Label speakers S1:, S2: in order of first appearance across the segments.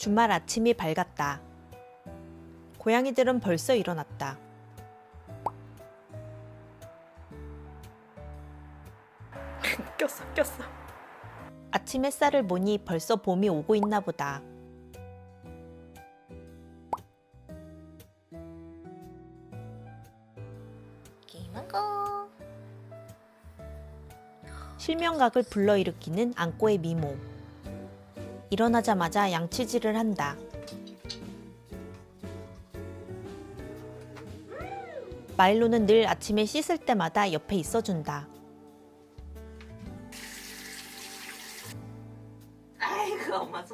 S1: 주말 아침이 밝았다. 고양이들은 벌써 일어났다.
S2: 꼈어 꼈어
S1: 아침 햇살을 보니 벌써 봄이 오고 있나 보다. 실명각을 불러일으키는 안고의 미모. 일어나자마자 양치질을 한다. 마일로는 늘 아침에 씻을 때마다 옆에 있어준다.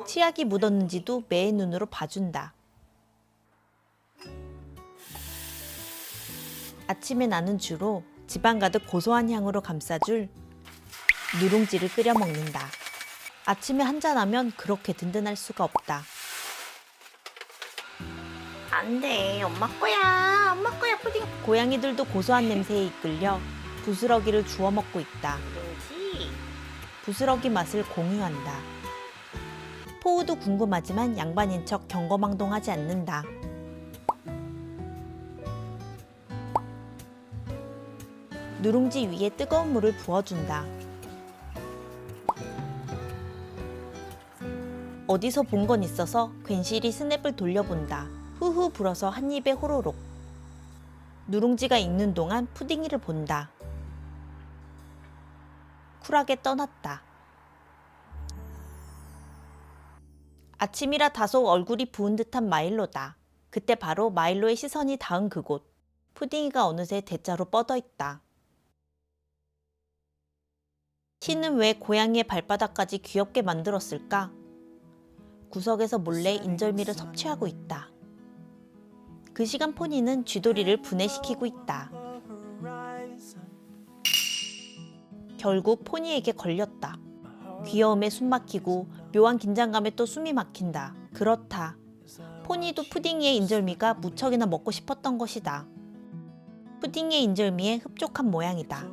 S1: 치약이 묻었는지도 매의 눈으로 봐준다. 아침에 나는 주로 집안 가득 고소한 향으로 감싸줄 누룽지를 끓여 먹는다. 아침에 한잔하면 그렇게 든든할 수가 없다.
S2: 안 돼 엄마 거야 엄마 거야 푸딩
S1: 고양이들도 고소한 냄새에 이끌려 부스러기를 주워 먹고 있다. 부스러기 맛을 공유한다. 포우도 궁금하지만 양반인 척 경거망동하지 않는다. 누룽지 위에 뜨거운 물을 부어준다. 어디서 본 건 있어서 괜시리 스냅을 돌려본다. 후후 불어서 한 입에 호로록. 누룽지가 익는 동안 푸딩이를 본다. 쿨하게 떠났다. 아침이라 다소 얼굴이 부은 듯한 마일로다. 그때 바로 마일로의 시선이 닿은 그곳. 푸딩이가 어느새 대자로 뻗어 있다. 티는 왜 고양이의 발바닥까지 귀엽게 만들었을까? 구석에서 몰래 인절미를 섭취하고 있다. 그 시간 포니는 쥐돌이를 분해시키고 있다. 결국 포니에게 걸렸다. 귀여움에 숨 막히고 묘한 긴장감에 또 숨이 막힌다. 그렇다. 포니도 푸딩이의 인절미가 무척이나 먹고 싶었던 것이다. 푸딩의 인절미에 흡족한 모양이다.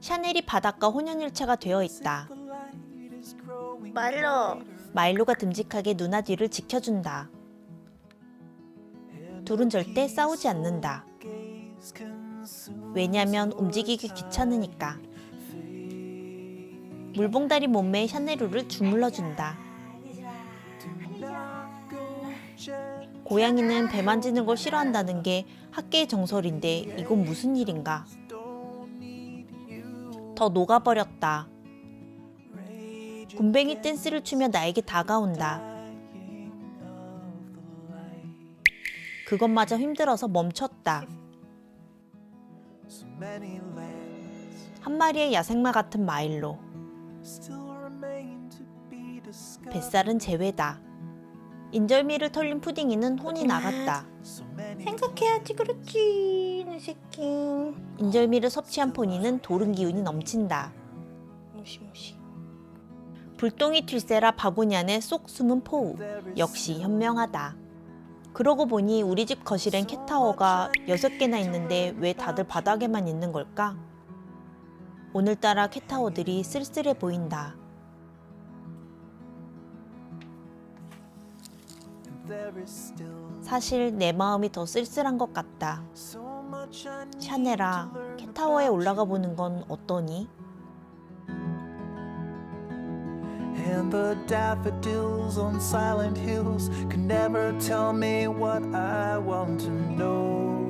S1: 샤넬이 바닷가 혼연일체가 되어 있다.
S2: 말로
S1: 마일로가 듬직하게 누나 뒤를 지켜준다. 둘은 절대 싸우지 않는다. 왜냐면 움직이기 귀찮으니까. 물봉다리 몸매의 샤넬루를 주물러준다. 고양이는 배 만지는 걸 싫어한다는 게 학계의 정설인데 이건 무슨 일인가? 더 녹아버렸다. 군뱅이 댄스를 추며 나에게 다가온다. 그것마저 힘들어서 멈췄다. 한 마리의 야생마 같은 마일로. 뱃살은 제외다. 인절미를 털린 푸딩이는 혼이 나갔다.
S2: 생각해야지 그렇지 내 새끼
S1: 인절미를 섭취한 포니는 도른 기운이 넘친다.
S2: 무시무시
S1: 불똥이 튈세라 바구니 안에 쏙 숨은 포우. 역시 현명하다. 그러고 보니 우리 집 거실엔 캣타워가 여섯 개나 있는데 왜 다들 바닥에만 있는 걸까? 오늘따라 캣타워들이 쓸쓸해 보인다. 사실 내 마음이 더 쓸쓸한 것 같다. 샤넬아, 캣타워에 올라가 보는 건 어떠니?
S3: And the daffodils on silent hills could never tell me what I want to know.